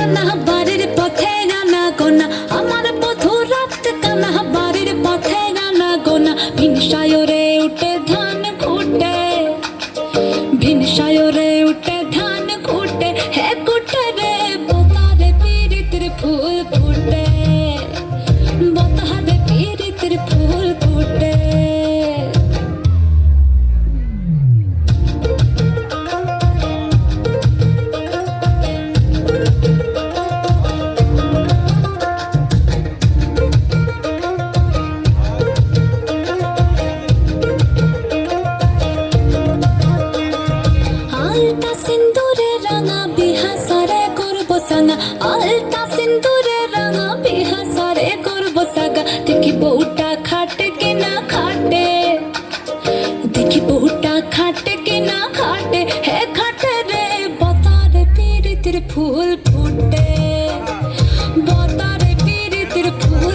কানা বাড়ির পথে নানা গোনা। আমার বধু রাত কানা বাড়ির পথে নানা গোনা। ভিনসায়রে উঠে ধান ঘুটে ভিনসায়রে সিন্দুরে রাঙা বিহাসারে করব সানা আলতা সিন্দুরে রাঙা বিহাসারে করব সাগা দেখি বউটা খাটে কিনা খাটে? দেখি বউটা খাটে কিনা খাটে? হে খাটে রে, বতারে পীড়িতির ফুল ফুটে।